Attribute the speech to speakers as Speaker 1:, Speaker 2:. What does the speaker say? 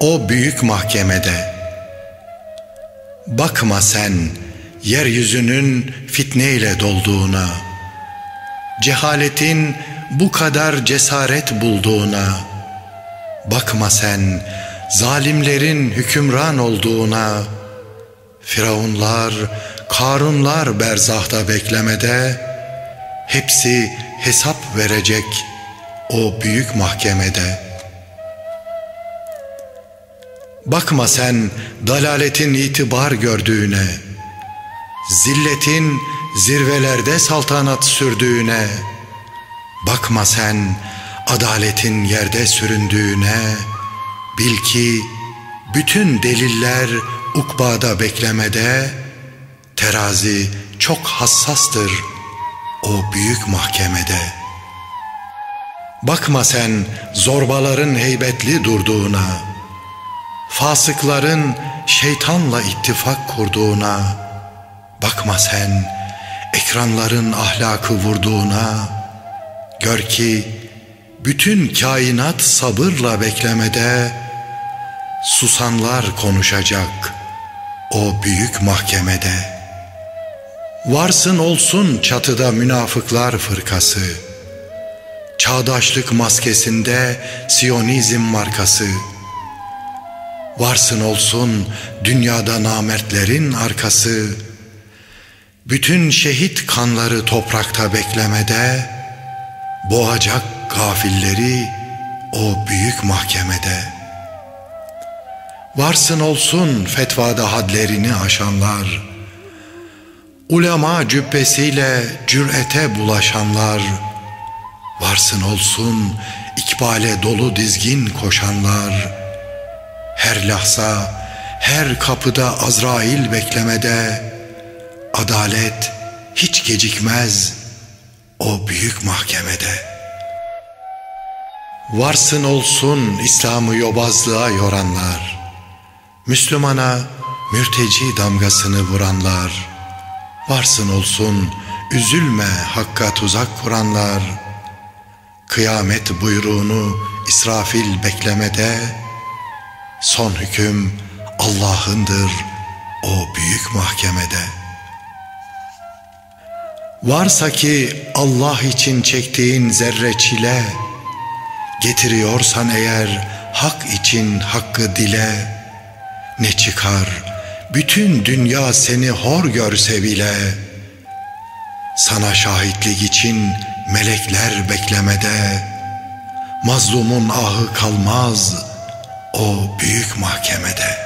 Speaker 1: O büyük mahkemede Bakma sen yeryüzünün fitneyle dolduğuna Cehaletin bu kadar cesaret bulduğuna Bakma sen zalimlerin hükümran olduğuna Firavunlar, Karunlar berzahta beklemede Hepsi hesap verecek o büyük mahkemede. Bakma sen dalaletin itibar gördüğüne, zilletin zirvelerde saltanat sürdüğüne, bakma sen adaletin yerde süründüğüne, bil ki bütün deliller ukbada beklemede, terazi çok hassastır o büyük mahkemede. Bakma sen zorbaların heybetli durduğuna, fasıkların şeytanla ittifak kurduğuna, bakma sen ekranların ahlakı vurduğuna, gör ki bütün kainat sabırla beklemede, susanlar konuşacak o büyük mahkemede.'' Varsın olsun çatıda münafıklar fırkası. Çağdaşlık maskesinde Siyonizm markası. Varsın olsun dünyada namertlerin arkası. Bütün şehit kanları toprakta beklemede, boğacak gafilleri o büyük mahkemede. Varsın olsun fetvada hadlerini aşanlar.'' Ulema cübbesiyle cürete bulaşanlar, varsın olsun ikbale dolu dizgin koşanlar, her lahza, her kapıda Azrail beklemede, adalet hiç gecikmez o büyük mahkemede. Varsın olsun İslam'ı yobazlığa yoranlar, Müslümana mürteci damgasını vuranlar, Varsın olsun üzülme hakka tuzak kuranlar Kıyamet buyruğunu İsrafil beklemede Son hüküm Allah'ındır o büyük mahkemede. Varsa ki Allah için çektiğin zerre çile Getiriyorsan eğer hak için hakkı dile. Ne çıkar bütün dünya seni hor görse bile sana şahitlik için melekler beklemede. Mazlumun ahı kalmaz o büyük mahkemede.